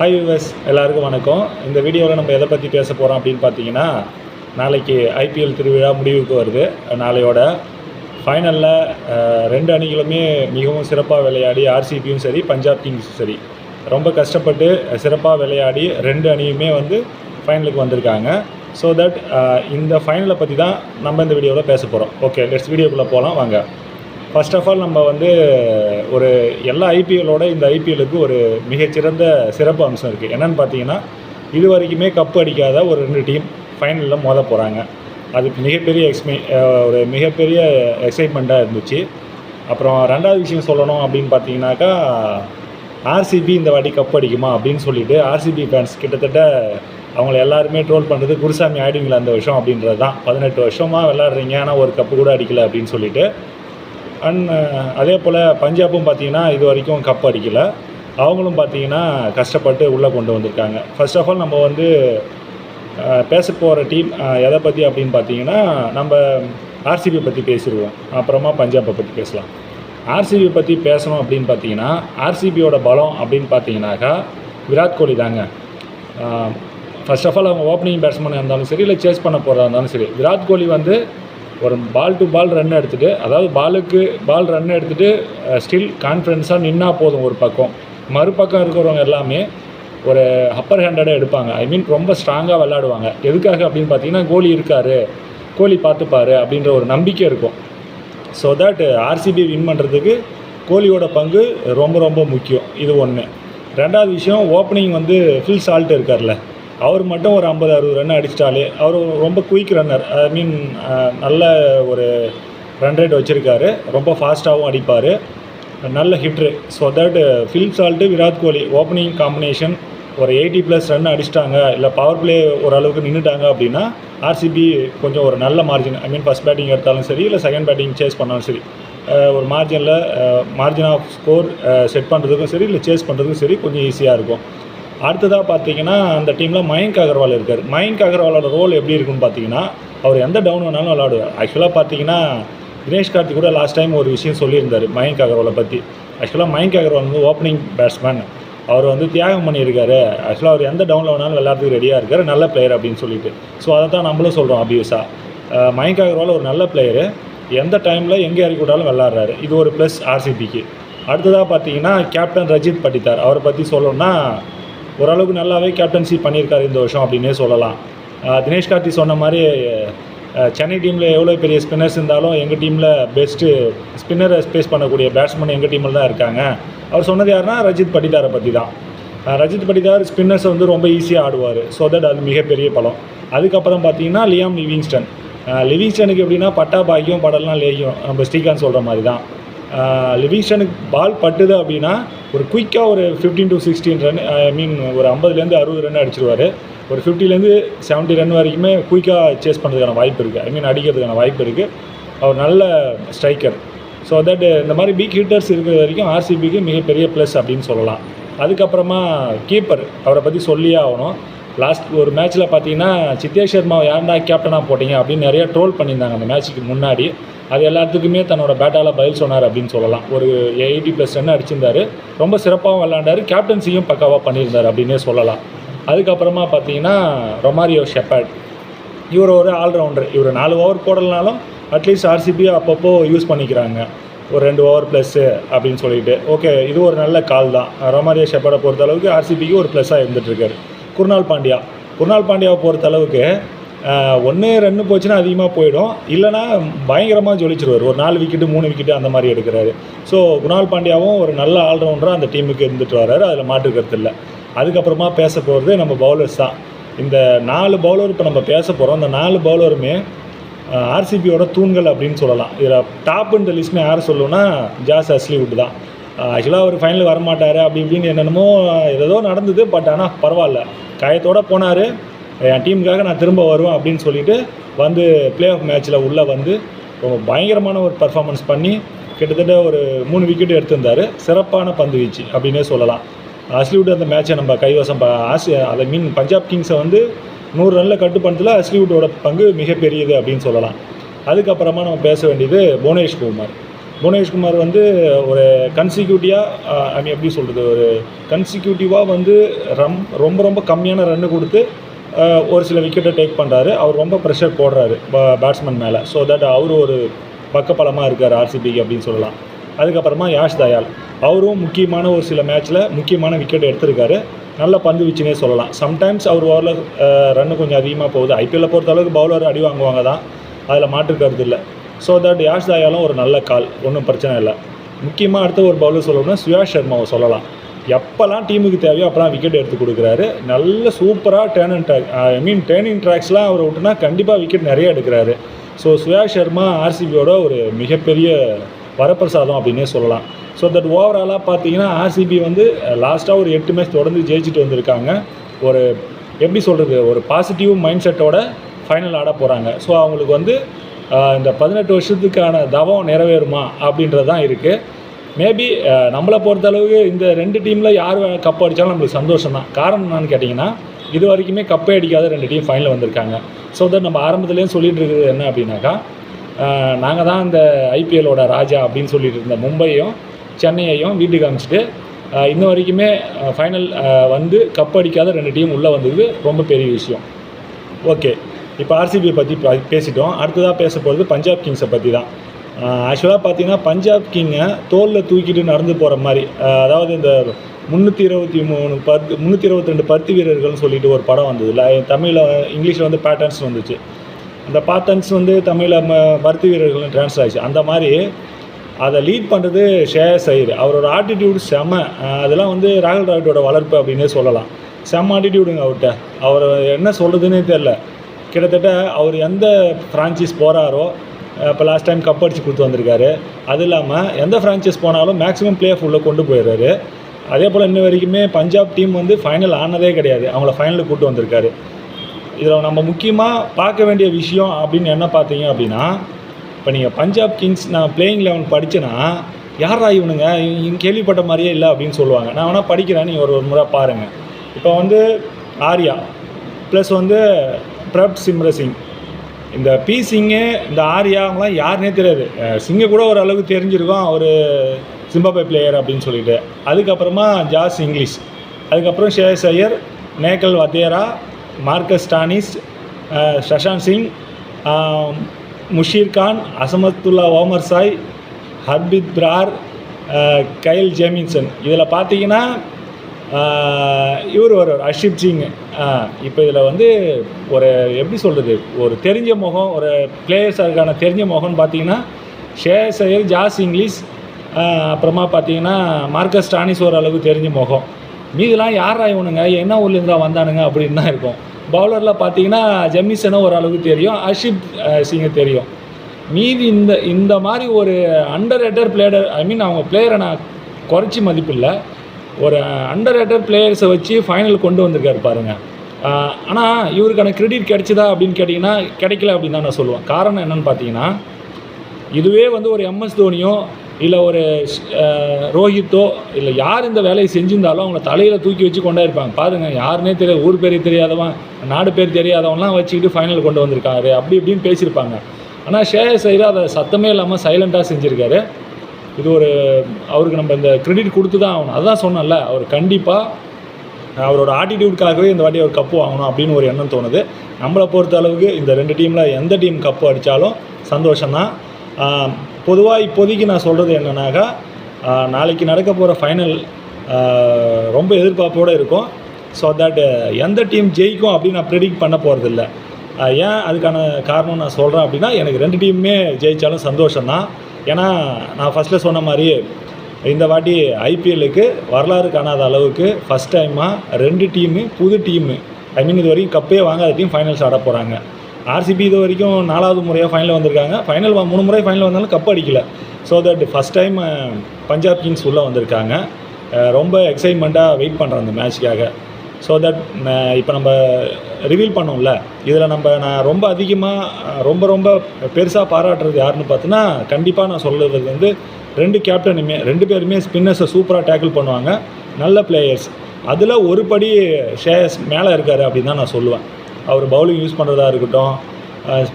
Hi விவஸ் எல்லாருக்கும் வணக்கம். இந்த வீடியோவில் நம்ம எதை பற்றி பேச போகிறோம் அப்படின்னு பார்த்தீங்கன்னா நாளைக்கு ஐபிஎல் திருவிழா முடிவுக்கு வருது. நாளையோட ஃபைனலில் ரெண்டு அணிகளுமே மிகவும் சிறப்பாக விளையாடி ஆர்சிபியும் சரி பஞ்சாப் கிங்ஸும் சரி ரொம்ப கஷ்டப்பட்டு சிறப்பாக விளையாடி ரெண்டு அணியுமே வந்து ஃபைனலுக்கு வந்திருக்காங்க. ஸோ தட் இந்த ஃபைனலை பற்றி தான் நம்ம இந்த வீடியோவில் பேச போகிறோம் ஓகே லெட்ஸ் வீடியோக்குள்ளே போகலாம் வாங்க. ஃபர்ஸ்ட் ஆஃப் ஆல் நம்ம வந்து ஒரு எல்லா ஐபிஎல்லோட இந்த ஐபிஎல்லுக்கு ஒரு மிகச்சிறந்த சிறப்பு அம்சம் இருக்குது என்னென்னு பார்த்தீங்கன்னா இது வரைக்குமே கப் அடிக்காத ஒரு ரெண்டு டீம் ஃபைனலில் மோத போகிறாங்க அதுக்கு மிகப்பெரிய எக்ஸ்மே ஒரு மிகப்பெரிய எக்ஸைட்மெண்ட்டாக இருந்துச்சு. அப்புறம் ரெண்டாவது விஷயம் சொல்லணும் அப்படின்னு பார்த்தீங்கன்னாக்கா ஆர்சிபி இந்த வாட்டி கப் அடிக்குமா அப்படின்னு சொல்லிட்டு ஆர்சிபி ஃபேன்ஸ் கிட்டத்தட்ட அவங்கள எல்லாருமே ட்ரோல் பண்ணுறது குருசாமி ஆயிடுவீங்களா அந்த வருஷம் அப்படின்றது தான் பதினெட்டு வருஷமாக விளாட்றீங்க ஆனால் ஒரு கப்பு கூட அடிக்கலை அப்படின்னு சொல்லிட்டு அண்ட் அதே போல் பஞ்சாபும் பார்த்தீங்கன்னா இது வரைக்கும் கப் அடிக்கல. அவங்களும் பார்த்தீங்கன்னா கஷ்டப்பட்டு உள்ளே கொண்டு வந்திருக்காங்க. ஃபர்ஸ்ட் ஆஃப் ஆல் நம்ம வந்து பேச போகிற டீம் எதை பற்றி அப்படின்னு பார்த்தீங்கன்னா நம்ம ஆர்சிபி பற்றி பேசிடுவோம் அப்புறமா பஞ்சாபை பற்றி பேசலாம். ஆர்சிபி பற்றி பேசணும் அப்படின்னு பார்த்தீங்கன்னா ஆர்சிபியோட பலம் அப்படின்னு பார்த்தீங்கன்னாக்கா விராட் கோலி தாங்க. ஃபர்ஸ்ட் ஆஃப் ஆல் அவங்க ஓப்பனிங் பேட்ஸ்மேனாக இருந்தாலும் சரி இல்லை சேஸ் பண்ண போகிறதா இருந்தாலும் சரி விராட் கோலி வந்து ஒரு பால் டு பால் ரன் எடுத்துகிட்டு அதாவது பாலுக்கு பால் ரன் எடுத்துகிட்டு ஸ்டில் கான்ஃபிடென்ஸாக நின்னா போதும் ஒரு பக்கம். மறுபக்கம் இருக்கிறவங்க எல்லாமே ஒரு அப்பர் ஹேண்டடாக எடுப்பாங்க. ஐ மீன் ரொம்ப ஸ்ட்ராங்காக விளாடுவாங்க எதுக்காக அப்படின்னு பார்த்தீங்கன்னா கோலி இருக்கார் கோலி பார்த்துப்பாரு அப்படின்ற ஒரு நம்பிக்கை இருக்கும். ஸோ தட் ஆர்சிபி வின் பண்ணுறதுக்கு கோலியோட பங்கு ரொம்ப ரொம்ப முக்கியம். இது ஒன்று ரெண்டாவது விஷயம் ஓப்பனிங் வந்து ஃபில் சால்ட் இருக்கார்ல. அவர் மட்டும் ஒரு ஐம்பது அறுபது ரன் அடிச்சிட்டாலே அவர் ரொம்ப குயிக் ரன்னர் ஐ மீன் நல்ல ஒரு ரன் ரேட் வச்சுருக்காரு. ரொம்ப ஃபாஸ்ட்டாகவும் அடிப்பார். நல்ல hitter so that Phil Salt Virat Kohli opening combination ஒரு எயிட்டி ப்ளஸ் ரன் அடிச்சிட்டாங்க. இல்லை பவர் பிளே ஓரளவுக்கு நின்றுட்டாங்க அப்படின்னா ஆர்சிபி கொஞ்சம் ஒரு நல்ல margin I mean first batting எடுத்தாலும் சரி இல்லை செகண்ட் பேட்டிங் சேஸ் பண்ணாலும் சரி. ஒரு மார்ஜினில் மார்ஜின் ஆஃப் ஸ்கோர் செட் பண்ணுறதுக்கும் சரி இல்லை சேஸ் பண்ணுறதுக்கும் சரி கொஞ்சம் ஈஸியாக இருக்கும். அடுத்ததாக பார்த்தீங்கன்னா அந்த டீமில் மயங்க் அகர்வால் இருக்கார். மயங்க் அகர்வாலோட ரோல் எப்படி இருக்குன்னு பார்த்தீங்கன்னா அவர் எந்த டவுன் வேணாலும் விளாடுவார். ஆக்சுவலாக பார்த்தீங்கன்னா தினேஷ் கார்த்திக் கூட லாஸ்ட் டைம் ஒரு விஷயம் சொல்லியிருந்தார் மயங்க் அகர்வாலை பற்றி ஆக்சுவலாக மயங்க் அகர்வால் வந்து ஓப்பனிங் பேட்ஸ்மேன் அவர் வந்து தியாகம் பண்ணியிருக்காரு. ஆக்சுவலாக அவர் எந்த டவுனில் வேணாலும் விளையாடுறதுக்கு ரெடியாக இருக்கார் நல்ல பிளேயர் அப்படின்னு சொல்லிட்டு. ஸோ அதை தான் நம்மளும் சொல்கிறோம் அபியூஸாக மயங்க் அகர்வால் ஒரு நல்ல பிளேயரு எந்த டைமில் எங்கே இறக்கி விட்டாலும் விளாட்றாரு இது ஒரு ப்ளஸ் ஆர்சிபிக்கு அடுத்ததாக பார்த்தீங்கன்னா கேப்டன் ரஜித் பட்டித்தார் அவரை பற்றி சொல்லணும்னா ஓரளவுக்கு நல்லாவே கேப்டன்சி பண்ணியிருக்காரு இந்த வருஷம் அப்படின்னே சொல்லலாம். தினேஷ் கார்த்தி சொன்ன மாதிரி சென்னை டீமில் எவ்வளோ பெரிய ஸ்பின்னர்ஸ் இருந்தாலும் எங்கள் டீமில் பெஸ்ட்டு ஸ்பின்னரை ஸ்பேஸ் பண்ணக்கூடிய பேட்ஸ்மேன் எங்கள் டீமில் தான் இருக்காங்க. அவர் சொன்னது யாருன்னா ரஜித் பட்டிதாரை பற்றி தான். ரஜித் பட்டிதார் ஸ்பின்னர்ஸை வந்து ரொம்ப ஈஸியாக ஆடுவார். ஸோ தட் அது மிகப்பெரிய பலம். அதுக்கப்புறம் பார்த்தீங்கன்னா லியாம் லிவிங்ஸ்டன். லிவிங்ஸ்டனுக்கு எப்படின்னா பட்டா பாக்கியம் படலாம் லேயும் நம்ம ஸ்ரீகாந்த் சொல்கிற மாதிரி தான். லிவிங்ஸ்டனுக்கு பால் பட்டுது அப்படின்னா ஒரு குயிக்காக ஒரு fifteen to sixteen run I mean ஒரு ஐம்பதுலேருந்து அறுபது ரன் அடிச்சிருவார். ஒரு ஃபிஃப்டிலேருந்து செவன்ட்டி ரன் வரைக்குமே குயிக்காக சேஸ் பண்ணுறதுக்கான வாய்ப்பு இருக்குது ஐ மீன் அடிக்கிறதுக்கான வாய்ப்பு இருக்குது அவர் நல்ல ஸ்ட்ரைக்கர் ஸோ தட் இந்த மாதிரி பிக் ஹிட்டர்ஸ் இருக்கிற வரைக்கும் ஆர்சிபிக்கு மிகப்பெரிய ப்ளஸ் அப்படின்னு சொல்லலாம். அதுக்கப்புறமா கீப்பர் அவரை பற்றி சொல்லியே ஆகணும். லாஸ்ட் ஒரு மேட்ச்சில் பார்த்தீங்கன்னா சித்தேஷ் சர்மாவை யாருடா கேப்டனாக போட்டீங்க அப்படின்னு நிறையா ட்ரோல் பண்ணியிருந்தாங்க அந்த மேட்ச்சுக்கு முன்னாடி. அது எல்லாத்துக்குமே தன்னோட பேட்டால் பதில் சொன்னார் அப்படின்னு சொல்லலாம். ஒரு எயிட்டி ப்ளஸ் ரன் அடிச்சிருந்தாரு. ரொம்ப சிறப்பாகவும் விளாண்டாரு கேப்டன்சியும் பக்காவாக பண்ணியிருந்தார் அப்படின்னே சொல்லலாம். அதுக்கப்புறமா பார்த்தீங்கன்னா ரொமாரியோ ஷெப்பர்ட் இவர் ஒரு ஆல்ரவுண்டர் இவர் நாலு ஓவர் போடலனாலும் அட்லீஸ்ட் ஆர்சிபி அப்பப்போ யூஸ் பண்ணிக்கிறாங்க. ஒரு ரெண்டு ஓவர் ப்ளஸ்ஸு அப்படின்னு சொல்லிட்டு. ஓகே இது ஒரு நல்ல கால் தான். ரொமாரியோ ஷெப்பர்டை பொறுத்த அளவுக்கு ஆர்சிபிக்கு ஒரு ப்ளஸ்ஸாக இருந்துகிட்ருக்காரு குர்னால் பாண்டியா. குர்னால் பாண்டியாவை பொறுத்த அளவுக்கு ஒன்று ரன்னு போச்சுன்னா அதிகமாக போயிடும். இல்லைனா பயங்கரமாக ஜொலிச்சிருவார். ஒரு நாலு விக்கெட்டு மூணு விக்கெட்டு அந்த மாதிரி எடுக்கிறாரு. ஸோ குணால் பாண்டியாவும் ஒரு நல்ல ஆல்ரவுண்டராக அந்த டீமுக்கு இருந்துட்டு வர்றாரு அதில் மாற்றுக்கிறது இல்லை. அதுக்கப்புறமா பேச போகிறது நம்ம பவுலர்ஸ் தான். இந்த நாலு பவுலர் இப்போ நம்ம பேச போகிறோம் இந்த நாலு பவுலருமே ஆர்சிபியோட தூண்கள் அப்படின்னு சொல்லலாம். இதில் டாப் இந்த லிஸ்ட்னு யார் சொல்லுவோன்னா ஜாஸ் அஸ்லிவுட் தான். ஆக்சுவலாக அவர் ஃபைனல் வரமாட்டார். அப்படி இப்படின்னு என்னென்னமோ ஏதோ நடந்தது. பட் ஆனால் பரவாயில்ல. காயத்தோடு போனார். என் டீமுக்காக நான் திரும்ப வருவேன் அப்படின்னு சொல்லிட்டு வந்து ப்ளே ஆஃப் மேட்ச்சில் உள்ளே வந்து ரொம்ப பயங்கரமான ஒரு பர்ஃபார்மன்ஸ் பண்ணி கிட்டத்தட்ட ஒரு மூணு விக்கெட் எடுத்திருந்தார். சிறப்பான பந்து வீச்சு அப்படின்னே சொல்லலாம். அஸ்லிவுட் அந்த மேட்சை நம்ம கைவசம் ஆசி அதை மீன் பஞ்சாப் கிங்ஸை வந்து நூறு ரனில் கட்டுப்படுத்தல அஸ்லிவுட்டோட பங்கு மிகப்பெரியது அப்படின்னு சொல்லலாம். அதுக்கப்புறமா நம்ம பேச வேண்டியது புவனேஷ் குமார். புவனேஷ்குமார் வந்து ஒரு கன்சிக்யூட்டிவாக ஐ மீன் எப்படி சொல்கிறது ஒரு கன்சிக்யூட்டிவாக வந்து ரம் ரொம்ப ரொம்ப கம்மியான ரன்னு கொடுத்து ஒரு சில விக்கெட்டை டேக் பண்ணுறாரு அவர் ரொம்ப ப்ரெஷர் போடுறாரு பேட்ஸ்மேன் மேலே. ஸோ தட் அவர் ஒரு பக்கபலமாக இருக்கார் ஆர்சிபிக்கு அப்படின்னு சொல்லலாம். அதுக்கப்புறமா யாஷ் தயால் அவரும் முக்கியமான ஒரு சில மேட்ச்சில் முக்கியமான விக்கெட் எடுத்திருக்காரு. நல்ல பந்து வீச்சுனே சொல்லலாம். சம்டைம்ஸ் அவர் ஓவரில் ரன்னு கொஞ்சம் அதிகமாக போகுது. ஐபிஎல்லை பொறுத்த அளவுக்கு பவுலர் அடி வாங்குவாங்க தான். அதில் மாற்று கருத்து இல்லை. ஸோ தட் யாஷ் தயாலும் ஒரு நல்ல கால். ஒன்றும் பிரச்சனை இல்லை. முக்கியமாக அடுத்த ஒரு பவுலர் சொல்லணும்னா சுயாஷ் சர்மாவை சொல்லலாம். எப்போல்லாம் டீமுக்கு தேவையோ அப்போலாம் விக்கெட் எடுத்து கொடுக்குறாரு. நல்ல சூப்பராக turn and track I mean turning ட்ராக்ஸ்லாம் அவர் விட்டுனா கண்டிப்பாக விக்கெட் நிறைய எடுக்கிறாரு. ஸோ சுயாஷ் சர்மா ஆர்சிபியோட ஒரு மிகப்பெரிய வரப்பிரசாதம் அப்படின்னே சொல்லலாம். ஸோ தட் ஓவராலாக பார்த்தீங்கன்னா ஆர்சிபி வந்து லாஸ்ட்டாக ஒரு எட்டு மேட்ச் தொடர்ந்து ஜெயிச்சுட்டு வந்திருக்காங்க. ஒரு எப்படி சொல்கிறது ஒரு பாசிட்டிவ் மைண்ட் செட்டோட ஃபைனல் ஆட போகிறாங்க ஸோ அவங்களுக்கு வந்து இந்த பதினெட்டு வருஷத்துக்கான தவம் நிறைவேறுமா அப்படின்றது தான் இருக்குது மேபி uh, நம்மளை பொறுத்தளவுக்கு இந்த ரெண்டு டீமில் யார் கப் அடித்தாலும் நம்மளுக்கு சந்தோஷம் தான் காரணம் என்னன்னு கேட்டிங்கன்னா இது வரைக்குமே கப்பே அடிக்காத ரெண்டு டீம் ஃபைனல் வந்திருக்காங்க. ஸோ தட் நம்ம ஆரம்பத்துலேயும் சொல்லிட்டு இருக்கிறது என்ன அப்படின்னாக்கா uh, நாங்கள் தான் இந்த ஐபிஎல்லோட ராஜா அப்படின்னு சொல்லிட்டு இருந்த மும்பையும் சென்னையையும் வீட்டுக்கு அமிச்சிட்டு uh, இன்ன வரைக்குமே ஃபைனல் வந்து கப் அடிக்காத ரெண்டு டீம் உள்ளே வந்தது ரொம்ப பெரிய விஷயம். ஓகே இப்போ ஆர்சிபியை பற்றி பேசிட்டோம். அடுத்ததாக பேச போகிறது பஞ்சாப் கிங்ஸை பற்றி தான் ஆக்சுவலாக பார்த்தீங்கன்னா பஞ்சாப் கிங்கை தோலில் தூக்கிட்டு நடந்து போகிற மாதிரி அதாவது இந்த முந்நூற்றி இருபத்தி மூணு பத்து முந்நூற்றி இருபத்தி ரெண்டு பருத்தி வீரர்கள்னு சொல்லிட்டு ஒரு படம் வந்தது. இல்லை தமிழில் இங்கிலீஷில் வந்து பேட்டர்ன்ஸ் வந்துச்சு. அந்த பேட்டர்ன்ஸ் வந்து தமிழில் ம பருத்தி வீரர்கள்னு ட்ரான்ஸ்ஃபர் ஆச்சு அந்த மாதிரி அதை லீட் பண்ணுறது ஷேயஸ் ஐயர் அவரோட ஆட்டிடியூடு செம. அதெல்லாம் வந்து ராகுல் டிராவிடோட வளர்ப்பு அப்படின்னே சொல்லலாம். செம்ம ஆட்டிடியூடுங்க அவர்கிட்ட அவர் என்ன சொல்கிறதுனே தெரில கிட்டத்தட்ட அவர் எந்த ஃப்ரான்ச்சைஸ் போகிறாரோ இப்போ லாஸ்ட் டைம் கப் அடிச்சு கொடுத்து வந்திருக்காரு. அது இல்லாமல் எந்த ஃப்ரான்ச்சைஸ் போனாலும் மேக்ஸிமம் பிளே ஃபுல்லாக கொண்டு போயிடுறாரு. அதே போல் இன்ன வரைக்குமே பஞ்சாப் டீம் வந்து ஃபைனல் ஆனதே கிடையாது. அவங்கள ஃபைனலுக்கு கூப்பிட்டு வந்திருக்காரு. இதில் நம்ம முக்கியமாக பார்க்க வேண்டிய விஷயம் அப்படின்னு என்ன பார்த்தீங்க அப்படின்னா இப்போ நீங்கள் பஞ்சாப் கிங்ஸ் நான் பிளேயிங் லெவன் படித்தேன்னா யாரா இவனுங்க? இவங்க கேள்விப்பட்ட மாதிரியே இல்லை அப்படின்னு சொல்லுவாங்க. நான் வேணால் படிக்கிறேன் நீங்கள் ஒரு ஒரு முறை பாருங்கள் இப்போ வந்து ஆர்யா ப்ளஸ் வந்து பிரப் சிம்ரசிங். இந்த பி சிங்கு இந்த ஆர்யா அவங்களாம் யாருனே தெரியாது. அஹ் சிங்கை கூட ஒரு அளவுக்கு தெரிஞ்சிருக்கும். அவர் சிம்பாபே பிளேயர் அப்படின்னு சொல்லிட்டு. அதுக்கப்புறமா ஜாஸ் இங்கிலீஷ். அதுக்கப்புறம் ஷேஸ் Iyer Nehal Wadhera Marcus Stoinis Shashank Singh Musheer Khan Azmatullah Omarzai Harpreet Brar Kyle Jamieson. இதில் பார்த்தீங்கன்னா இவர் ஒரு அஷிப் சிங் இப்போ இதில் வந்து ஒரு எப்படி சொல்கிறது ஒரு தெரிஞ்ச முகம் ஒரு பிளேயர்ஸுக்கான தெரிஞ்ச முகம்னு பார்த்தீங்கன்னா ஷேஸ் அயர் ஜாஸ் இங்கிலீஷ் அப்புறமா பார்த்தீங்கன்னா மார்க்கஸ் டானிஸ் அளவுக்கு தெரிஞ்ச முகம். மீதெல்லாம் யாரா இவனுங்க? என்ன ஊர்லேருந்து வந்தானுங்க? அப்படின்னு தான் இருக்கும். பவுலரில் பார்த்தீங்கன்னா ஜெமிசனும் ஓரளவுக்கு தெரியும் அஷிப் சிங்கை தெரியும். மீதி இந்த இந்த மாதிரி ஒரு under header player I mean அவங்க பிளேயரை நான் குறைச்சி மதிப்பில்லை. ஒரு அண்டர் ரேட்டட் பிளேயர்ஸை வச்சு ஃபைனல் கொண்டு வந்திருக்காரு பாருங்கள் ஆனால் இவருக்கான கிரெடிட் கிடைச்சதா அப்படின்னு கேட்டிங்கன்னா கிடைக்கல அப்படின்னு தான் நான் சொல்லுவேன். காரணம் என்னன்னு பார்த்தீங்கன்னா இதுவே வந்து ஒரு எம்எஸ் தோனியோ இல்லை ஒரு ரோஹித்தோ இல்லை யார் இந்த வேலையை செஞ்சிருந்தாலும் அவங்கள தலையில் தூக்கி வச்சு கொண்டாயிருப்பாங்க பாருங்கள் யாருனே தெரியாது ஊர் பேர் தெரியாதவன் நாடு பேர் தெரியாதவன்லாம் வச்சுக்கிட்டு ஃபைனல் கொண்டு வந்திருக்காரு. அப்படி இப்படின்னு பேசியிருப்பாங்க. ஆனால் ஷேயஸ் ஐயர் அதை சத்தமே இல்லாமல் சைலண்ட்டாக செஞ்சுருக்காரு. இது ஒரு அவருக்கு நம்ம இந்த கிரெடிட் கொடுத்து தான் ஆகணும். அதுதான் சொன்னேன்ல அவர் கண்டிப்பாக அவரோட ஆட்டிடியூட்காகவே இந்த வாட்டி அவர் கப்பு வாங்கணும் அப்படின்னு ஒரு எண்ணம் தோணுது. நம்மளை பொறுத்த அளவுக்கு இந்த ரெண்டு டீமில் எந்த டீம் கப்பு அடித்தாலும் சந்தோஷம்தான். பொதுவாக இப்போதைக்கு நான் சொல்கிறது என்னன்னாக்கா நாளைக்கு நடக்க போகிற ஃபைனல் ரொம்ப எதிர்பார்ப்போடு இருக்கும். ஸோ தட் எந்த டீம் ஜெயிக்கும் அப்படின்னு நான் ப்ரெடிக்ட் பண்ண போகிறதில்ல ஏன் அதுக்கான காரணம் நான் சொல்கிறேன் அப்படின்னா எனக்கு ரெண்டு டீமுமே ஜெயித்தாலும் சந்தோஷம்தான். ஏன்னா நான் ஃபஸ்ட்டில் சொன்ன மாதிரி இந்த வாட்டி ஐபிஎல்லுக்கு வரலாறு காணாத அளவுக்கு ஃபஸ்ட் டைமாக ரெண்டு டீமு புது டீமு ஐ மீன் இது வரைக்கும் கப்பே வாங்காத டீம் ஃபைனல்ஸ் ஆட போகிறாங்க ஆர்சிபி இது வரைக்கும் நாலாவது முறையாக ஃபைனல் வந்திருக்காங்க. ஃபைனல் மூணு முறை ஃபைனல் வந்தாலும் கப் அடிக்கல. So that first time Punjab Kings உள்ளே வந்திருக்காங்க. ரொம்ப எக்ஸைட்மெண்ட்டாக வெயிட் பண்ணுறேன் அந்த மேட்ச்க்காக ஸோ தட் இப்போ நம்ம ரிவீல் பண்ணோம்ல இதில் நம்ம நான் ரொம்ப அதிகமாக ரொம்ப ரொம்ப பெருசாக பாராட்டுறது யாருன்னு பார்த்தோன்னா கண்டிப்பாக நான் சொல்கிறது வந்து ரெண்டு கேப்டனுமே ரெண்டு பேருமே ஸ்பின்னர்ஸை சூப்பராக டேக்கிள் பண்ணுவாங்க. நல்ல பிளேயர்ஸ் அதில் ஒரு படி ஷேயஸ் மேலே இருக்கார் அப்படின்னு தான் நான் சொல்லுவேன். அவர் பவுலிங் யூஸ் பண்ணுறதா இருக்கட்டும்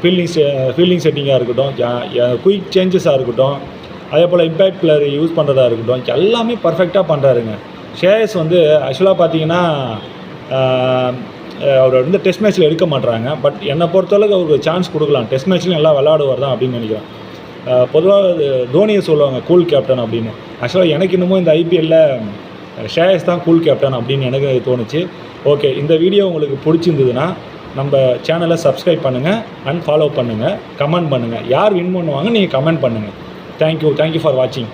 ஃபீல்டிங் ஃபீல்டிங் செட்டிங்காக இருக்கட்டும் குயிக் சேஞ்சஸாக இருக்கட்டும் அதே போல் இம்பேக்ட் பிளேயர் யூஸ் பண்ணுறதா இருக்கட்டும் எல்லாமே பர்ஃபெக்டாக பண்ணுறாருங்க ஷேயஸ் வந்து ஆக்சுவலாக பார்த்தீங்கன்னா அவர் வந்து டெஸ்ட் மேட்ச்சில் எடுக்க மாட்றாங்க. பட் என்னை பொறுத்தளவுக்கு அவருக்கு சான்ஸ் கொடுக்கலாம். டெஸ்ட் மேட்ச்லையும் நல்லா விளாடுவார் தான் அப்படின்னு நினைக்கிறேன். பொதுவாக தோனியை சொல்லுவாங்க கூல் கேப்டன் அப்படின்னு. ஆக்சுவலாக எனக்கு இன்னமும் இந்த ஐபிஎல்லில் ஷேயஸ் தான் கூல் கேப்டன் அப்படின்னு எனக்கு தோணுச்சு. ஓகே இந்த வீடியோ உங்களுக்கு பிடிச்சிருந்ததுன்னா நம்ம சேனலை சப்ஸ்கிரைப் பண்ணுங்கள் அண்ட் ஃபாலோ பண்ணுங்கள் கமெண்ட் பண்ணுங்கள் யார் வின் பண்ணுவாங்க நீங்கள் கமெண்ட் பண்ணுங்கள் தேங்க்யூ தேங்க்யூ ஃபார் வாட்சிங்